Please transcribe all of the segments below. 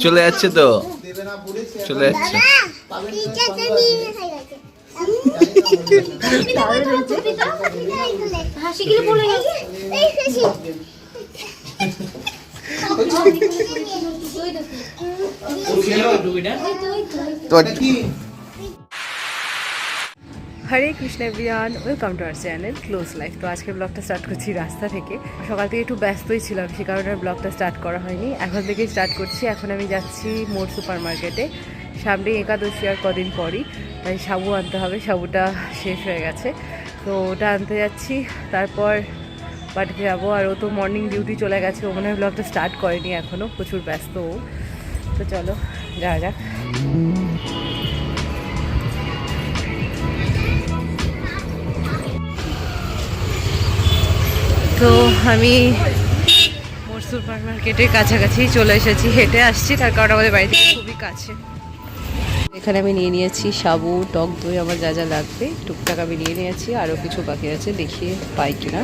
চলে যাচ্ছে তো? চলে যাচ্ছে। তো। Hare Krishna everyone, welcome to our channel close life. তো আজকের ব্লগটা স্টার্ট করছি রাস্তা থেকে। সকাল থেকে একটু ব্যস্তই ছিলাম, সে কারণে ব্লগটা স্টার্ট করা হয়নি। এখন থেকেই স্টার্ট করছি, এখন আমি যাচ্ছি মোর সুপার মার্কেটে সামনে একাদশী আর কদিন পরই, তাই সাবু আনতে হবে, সাবুটা শেষ হয়ে গেছে। তো ওটা আনতে যাচ্ছি, তারপর বাড়িতে যাব। আর ও তো মর্নিং ডিউটি চলে গেছে, ও হয় ব্লগটা স্টার্ট করেনি এখনও প্রচুর ব্যস্ত ও। তো চলো, যাওয়া যাক। তো আমি মোর সুপার মার্কেটের কাছাকাছি চলে এসেছি, হেঁটে আসছি, তার কারণ আমাদের বাড়ি থেকে খুবই কাছে। এখানে আমি নিয়ে নিয়েছি সাবু, টক দই, আমার যা যা লাগবে, টুকটাক আমি নিয়ে নিয়েছি, আরও কিছু বাকি আছে, দেখিয়ে পাই কিনা।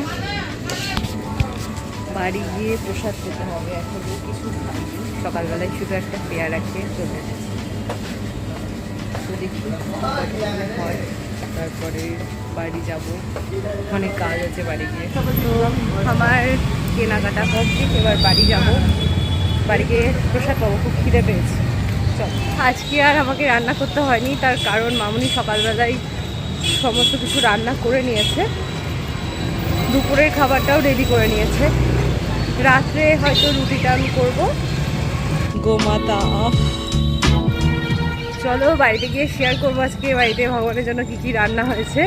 বাড়ি গিয়ে প্রসাদ খেতে হবে, এখন কিছু সকালবেলায় শুধু একটা পেয়ারা খেয়ে চলে এসেছি। দেখি হয়। তারপরে বাড়ি যাব। অনেক কাজ আছে বাড়ি গিয়ে। তো আমার কেনাকাটা কমপ্লিট এবার বাড়ি যাব। বাড়ি গিয়ে প্রসাদ পাবো, খুব খিদে পেয়েছে। চল। আজকে আর আমাকে রান্না করতে হয়নি, তার কারণ মামুনি সকালবেলায় সমস্ত কিছু রান্না করে নিয়েছে। দুপুরের খাবারটাও রেডি করে নিয়েছে। রাত্রে হয়তো রুটিটা আমি করব। গোমাতা চলো বাড়িতে গিয়ে শেয়ার করব আজকে বাড়িতে ভগবানের জন্য কী কী রান্না হয়েছে।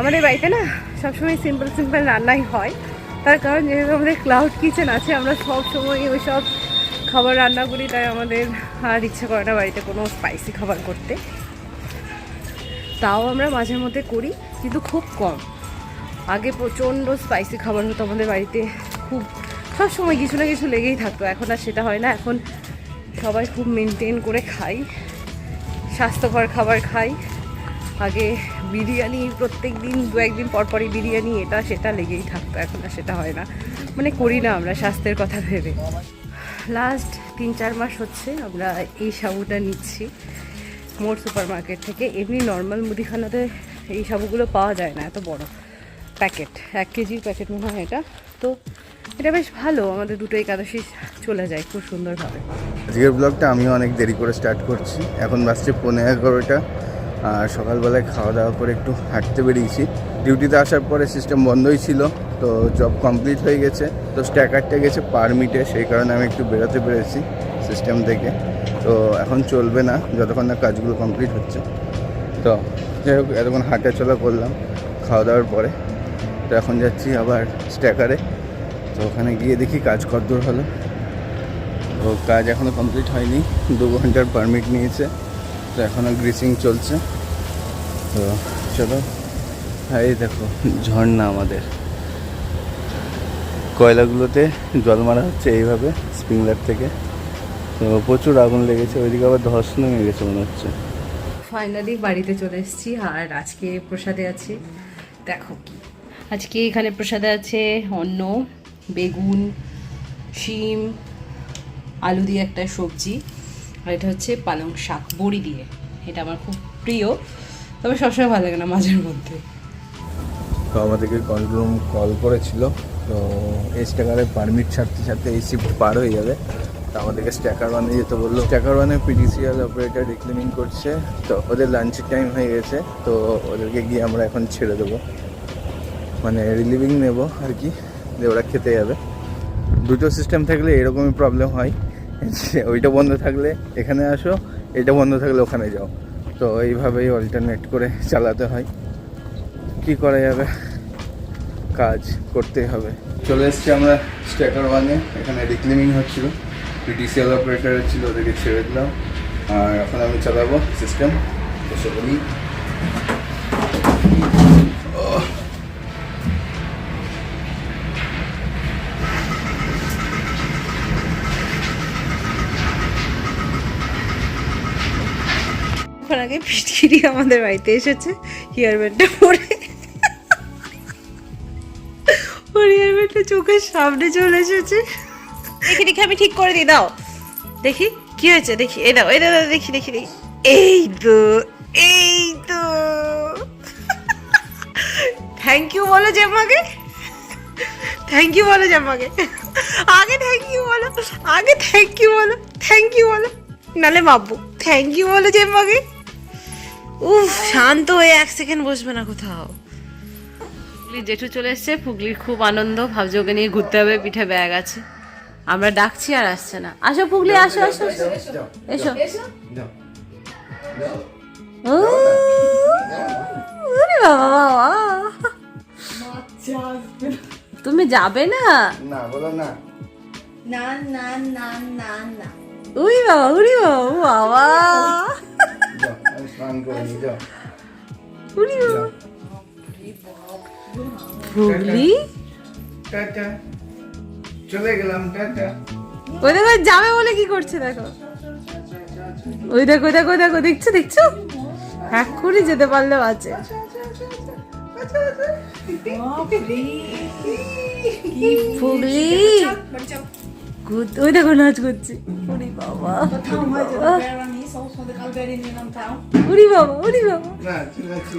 আমাদের বাড়িতে না সবসময় সিম্পল সিম্পল রান্নাই হয়। তার কারণ যেহেতু আমাদের ক্লাউড কিচেন আছে, আমরা সব সময় ওই সব খাবার রান্না করি, তাই আমাদের আর ইচ্ছে করে না বাড়িতে কোনো স্পাইসি খাবার করতে। তাও আমরা মাঝে মধ্যে করি, কিন্তু খুব কম। আগে প্রচণ্ড স্পাইসি খাবার হতো আমাদের বাড়িতে, খুব সব সময় কিছু না কিছু লেগেই থাকতো। এখন আর সেটা হয় না, এখন সবাই খুব মেনটেন করে খাই। স্বাস্থ্যকর খাবার খাই। আগে বিরিয়ানি প্রত্যেক দিন দু একদিন পরপরই বিরিয়ানি, এটা সেটা লেগেই থাকতো, এখন আর সেটা হয় না। মানে করি না আমরা, স্বাস্থ্যের কথা ভেবে। লাস্ট তিন চার মাস হচ্ছে আমরা এই সাবুটা নিচ্ছি। মোর সুপার মার্কেট থেকে। এমনি নর্মাল মুদিখানাতে এই সাবুগুলো পাওয়া যায় না, এত বড়। প্যাকেট এক কেজির প্যাকেট মনে হয় এটা। তো এটা বেশ ভালো, আমাদের দুটো একাদশী চলে যায় খুব সুন্দরভাবে। আজকের ব্লগটা আমিও অনেক দেরি করে স্টার্ট করছি। এখন বাসছে পনেরো এগারোটা। আর সকালবেলায় খাওয়া দাওয়া করে একটু হাঁটতে বেরিয়েছি। ডিউটিতে আসার পরে সিস্টেম বন্ধই ছিল, তো জব কমপ্লিট হয়ে গেছে। তো স্ট্যাকারটা গেছে পারমিটে সেই কারণে আমি একটু বেরোতে পেরেছি সিস্টেম থেকে। তো এখন চলবে না, যতক্ষণ না কাজগুলো কমপ্লিট হচ্ছে। তো যাই হোক, এতক্ষণ হাঁটা চলা করলাম খাওয়া দাওয়ার পরে। তো এখন যাচ্ছি আবার স্ট্যাকারে। তো ওখানে গিয়ে দেখি কাজ কতদূর হলো। তো কাজ এখনও কমপ্লিট হয়নি, দু ঘণ্টার পারমিট নিয়েছে। তো এখনও গ্রিসিং চলছে। তো চলো, এই দেখো, ঝর্ণা আমাদের। কয়লাগুলোতে জল মারা হচ্ছে এইভাবে স্প্রিংলার থেকে। তো প্রচুর আগুন লেগেছে, ওইদিকে আবার ধস নেমে গেছে মনে হচ্ছে। ফাইনালি বাড়িতে চলে এসেছি, আর আজকে প্রসাদে আছি। দেখো কি আজকে এখানে প্রসাদে আছে অন্ন, বেগুন, শিম, আলু দিয়ে একটা সবজি, আর এটা হচ্ছে পালং শাক, বড়ি দিয়ে। এটা আমার খুব প্রিয়, তবে সবসময় ভালো লাগে না মাঝের মধ্যে। তো আমাদেরকে কন্ট্রোল কল করেছিল, তো এই স্ট্যাকারে পারমিট ছাড়তে ছাড়তে এই শিফট পার হয়ে যাবে। তো আমাদেরকে স্ট্যাকার ওয়ানে যেতে বলল। স্ট্যাকার ওয়ানে পিডিসিএল অপারেটার রিক্লিনিং করছে, তো ওদের লাঞ্চের টাইম হয়ে গেছে, তো ওদেরকে গিয়ে আমরা এখন ছেড়ে দেবো। মানে রিলিভিং নেব আর কি, যে ওরা খেতে যাবে। দুটো সিস্টেম থাকলে এরকমই প্রবলেম হয়। ওইটা বন্ধ থাকলে এখানে আসো, এটা বন্ধ থাকলে ওখানে যাও। তো এইভাবেই অল্টারনেট করে চালাতে হয়। কি করা যাবে? কাজ করতে হবে। চলে এসছি আমরা স্ট্যাকার ওয়ানে এখানে রিক্লিমিং হচ্ছিল। পিটিসিএল অপারেটার ছিল, ওদেরকে ছেড়ে দিলাম। আর এখন আমি চালাবো সিস্টেম বসে বলি আগে ফিটকিরি আমাদের বাড়িতে এসেছে হেয়ার ব্যান্ডটা পরে। ওর হেয়ারব্যান্ডটা চোখের সামনে চলে এসেছে। দেখি দেখি, আমি ঠিক করে দিই, দাও। দেখি, কি হয়েছে? দেখি, এই দাও এই দাও দেখি দেখি দেখি। এই তো এই তো। থ্যাংক ইউ বলো জেম্মাকে থ্যাংক ইউ বলো জেম্মাকে আগে থ্যাংক ইউ বলো, আগে থ্যাংক ইউ বলো থ্যাংক ইউ বলো। নালে মাপবো থ্যাংক ইউ বলো জেম্মাকে উফ শান্ত হয়ে এক সেকেন্ড বসবে না কোথাও। জেঠু চলে এসছে ফুগলির খুব আনন্দ ভাবছে ওকে নিয়ে ঘুরতে হবে পিঠে ব্যাগ আছে। আমরা ডাকছি আর আসছে না। আসো ফুগলি আসো আসো। এসো ওরে বাবা বাবা তুমি যাবে না? না বলো না। না না না না না। উই বাবা উরি বাবা বাবা। স্নান করে নিই যাও টাটা চলে গেলাম টাটা ওই দেখো যাবে বলে কি করছে দেখো। ওই দেখো দেখো দেখো দেখছ দেখছ? এক্ষুনি যেতে পারলে আছে। ফুগলি ওই দেখো নাচ করছে। বাবা। উরি বাবা উরি বাবা। না ঠিক আছে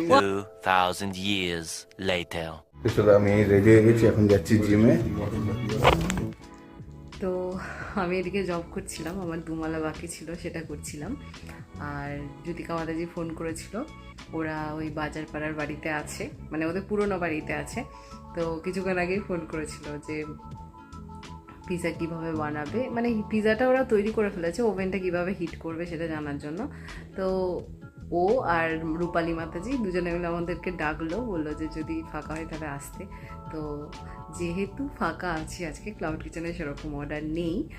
2,000 years later. চলো আমি রেডি হয়ে গেছি এখন যাচ্ছি জিমে তো আমি এদিকে জব করছিলাম আমার দুমালা বাকি ছিল সেটা করছিলাম। আর জ্যোতিকা মাতাজি ফোন করেছিল ওরা ওই বাজার পাড়ার বাড়িতে আছে মানে ওদের পুরনো বাড়িতে আছে। তো কিছুক্ষণ আগেই ফোন করেছিল যে পিৎজা কীভাবে বানাবে? মানে পিৎজাটা ওরা তৈরি করে ফেলেছে, ওভেনটা কীভাবে হিট করবে সেটা জানার জন্য। তো ও আর রূপালী মাতাজি দুজনে মিলে আমাদেরকে ডাকলো, বলল যে যদি ফাঁকা হয় তাহলে আসতে। তো যেহেতু ফাঁকা আছি, আজকে ক্লাউড কিচেনে সেরকম অর্ডার নেই।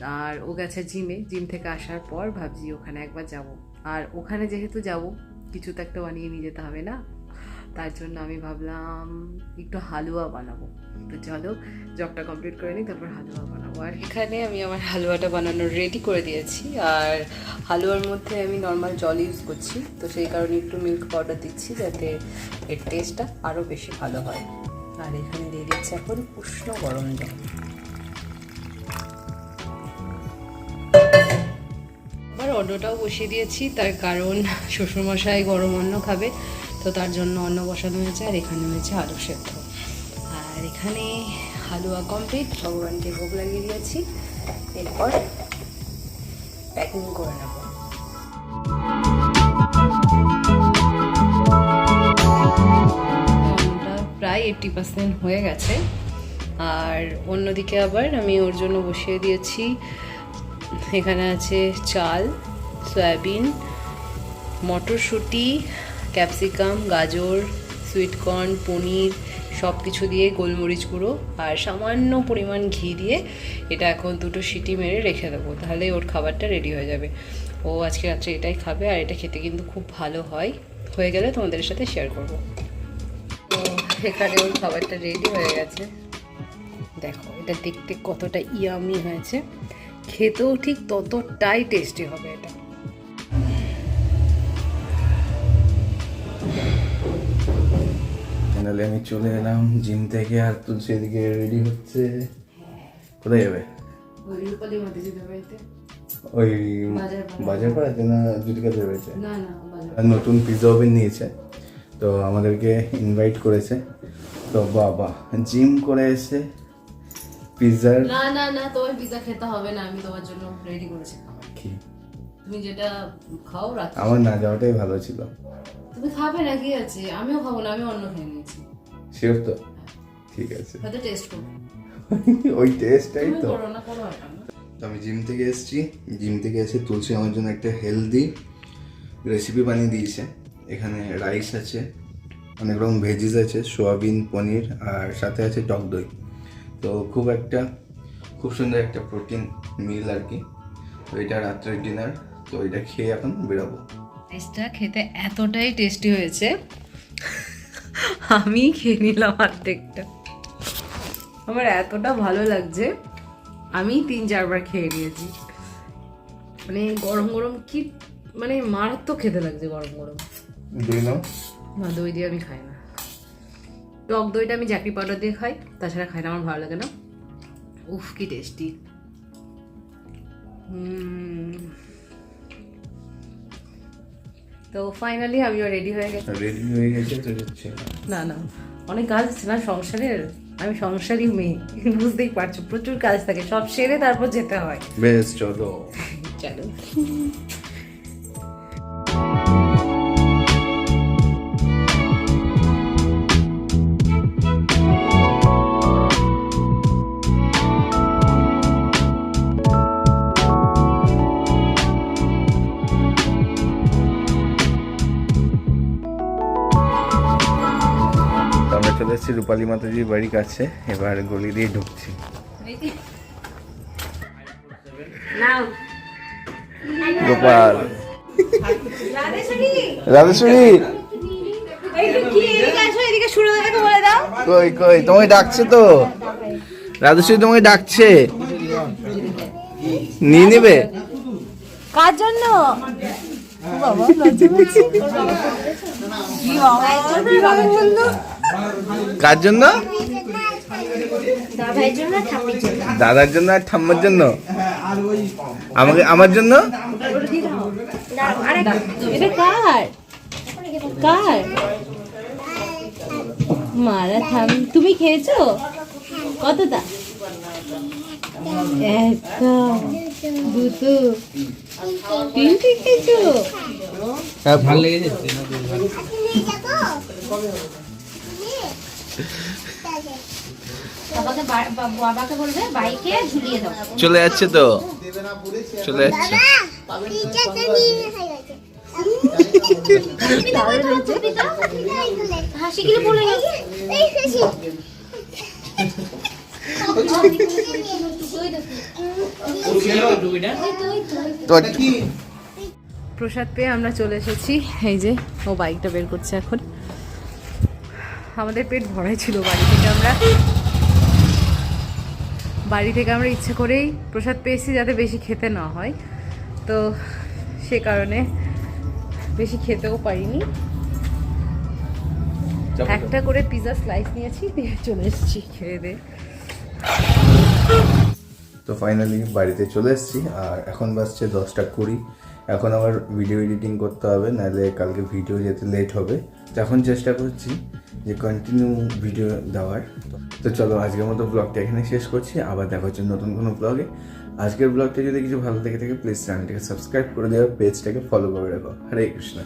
আর ও গেছে জিমে, জিম থেকে আসার পর ভাবছি ওখানে একবার যাব। আর ওখানে যেহেতু যাব, কিছু তো একটা বানিয়ে নিয়ে যেতে হবে না? তার জন্য আমি ভাবলাম একটু হালুয়া বানাবো। তো চলো জবটা কমপ্লিট করে নিই তারপর হালুয়া বানাবো। আর এখানে আমি আমার হালুয়াটা বানানো রেডি করে দিয়েছি। আর হালুয়ার মধ্যে আমি নর্মাল জল ইউজ করছি তো সেই কারণে একটু মিল্ক পাউডার দিচ্ছি যাতে এর টেস্টটা আরও বেশি ভালো হয়। আর এখানে দিয়ে দিচ্ছি এখন উষ্ণ গরম জল। আবার অন্নটাও বসিয়ে দিয়েছি তার কারণ শ্বশুরমশাই গরম অন্ন খাবে তো তার জন্য অন্ন বসানো হয়েছে আর এখানে হয়েছে আলু সেদ্ধ। আর এখানে হালুয়া কমপ্লিট ভগবানকে ভোগ লাগিয়ে দিয়েছি। এরপর প্যাকিং করে নেব। প্রায় এইটটি পার্সেন্ট হয়ে গেছে। আর অন্যদিকে আবার আমি ওর জন্য বসিয়ে দিয়েছি। এখানে আছে চাল, সয়াবিন, মটরশুঁটি, ক্যাপসিকাম, গাজর সুইটকর্ন পনির সব কিছু দিয়ে গোলমরিচ গুঁড়ো আর সামান্য পরিমাণ ঘি দিয়ে এটা এখন দুটো সিটি মেরে রেখে দেবো, তাহলে ওর খাবারটা রেডি হয়ে যাবে। ও আজকে রাত্রে এটাই খাবে আর এটা খেতে কিন্তু খুব ভালো হয়। হয়ে গেলে তোমাদের সাথে শেয়ার করব। তো এখানে ওর খাবারটা রেডি হয়ে গেছে। দেখো, এটা দেখতে কতটা ইয়ামি হয়েছে। খেতেও ঠিক ততটাই টেস্টি হবে এটা। ফাইনালি আমি চলে এলাম জিম থেকে আর তুলসী এদিকে রেডি হচ্ছে। কোথায় যাবে? ওই বাজার পাড়া। বাজার পাড়াতে না জুটিকাতে রয়েছে নতুন পিৎজা ওভেন নিয়েছে। তো আমাদেরকে ইনভাইট করেছে। তো বাবা জিম করে এসে পিৎজার না না না তোমার পিজা খেতে হবে না আমি তোমার জন্য রেডি করেছি। তুমি যেটা খাও রাত আমার না যাওয়াটাই ভালো ছিল। তুমি খাবে না কি আছে? আমিও খাব না আমি অন্য খেয়ে নিয়েছি। শিওর তো? ঠিক আছে। হয়তো টেস্ট করব। ওই টেস্টটাই তো। করো না করো তো আমি জিম থেকে এসেছি। জিম থেকে এসে তুলসী আমার জন্য একটা হেলদি রেসিপি বানিয়ে দিয়েছে। এখানে রাইস আছে অনেক রকম ভেজিস আছে সোয়াবিন পনির আর সাথে আছে টক দই। তো খুব একটা খুব সুন্দর একটা প্রোটিন মিল আর কি। তো এটা রাত্রের ডিনার তো এটা খেয়ে এখন বেরোবো। রাইসটা খেতে এতটাই টেস্টি হয়েছে আমি খেয়ে নিলাম অর্ধেকটা আমার এতটা ভালো লাগছে আমি তিন চারবার খেয়ে নিয়েছি। মানে গরম গরম কি মানে মারাত্মক খেতে লাগছে গরম গরম। দুই নাও। না দই দিয়ে আমি খাই না। টক দইটা আমি জ্যাকি পাউডার দিয়ে খাই তাছাড়া খাই না আমার ভালো লাগে না। উফ কি টেস্টি। তো ফাইনালি আমিও রেডি হয়ে গেছি। রেডি হয়ে গেছে তো হচ্ছে না না। অনেক কাজ আছে না সংসারের? আমি সংসারই মেয়ে। বুঝতেই পারছ প্রচুর কাজ থাকে। সব সেরে তারপর যেতে হয়। বেশ চলো। চলো। চলে রূপালী মাতাজির বাড়ির কাছে। এবার গলি দিয়ে ঢুকছি। নাও। গোপাল। রাধেশ্বরী এদিকে শুরু থেকে বলে দাও। কই কই তোমাকে ডাকছে তো? রাধেশ্বরী তোমাকে ডাকছে। নিয়ে নেবে? কার জন্য? কার জন্য? দাদার জন্য ঠাপির জন্য? দাদার জন্য আর ঠাম্মার জন্য? আমাকে আমার জন্য? এটা কার? মারা থাম তুমি খেয়েছো? কতটা? একটা দুটো তিনটে খেয়েছো? হ্যাঁ ভালো বা- বাবাকে বলবে বাইকে ঝুলিয়ে দাও। চলে যাচ্ছে তো? চলে যাচ্ছে। প্রসাদ পেয়ে আমরা চলে এসেছি। এই যে ও বাইকটা বের করছে এখন। আমাদের পেট ভরাই ছিল বাড়ি থেকে আমরা। বাড়ি থেকে আমরা ইচ্ছে করেই প্রসাদ পেয়েছি যাতে বেশি খেতে না হয়। তো সে কারণে বেশি খেতেও পারিনি। একটা করে পিজা স্লাইস নিয়েছি দিয়ে চলে এসেছি খেয়ে দিয়ে তো ফাইনালি বাড়িতে চলে এসেছি। আর এখন বাজছে দশটা কুড়ি। এখন আবার ভিডিও এডিটিং করতে হবে, নাহলে কালকে ভিডিও যেতে লেট হবে। এখন চেষ্টা করছি যে কন্টিনিউ ভিডিও দেওয়ার। তো চলো আজকের মতো ব্লগটা এখানে শেষ করছি। আবার দেখা হচ্ছে নতুন কোনো ব্লগে আজকের ব্লগটা যদি কিছু ভালো লেগে থাকে প্লিজ চ্যানেলটাকে সাবস্ক্রাইব করে দেওয়া পেজটাকে ফলো করে রাখো। হরে কৃষ্ণ।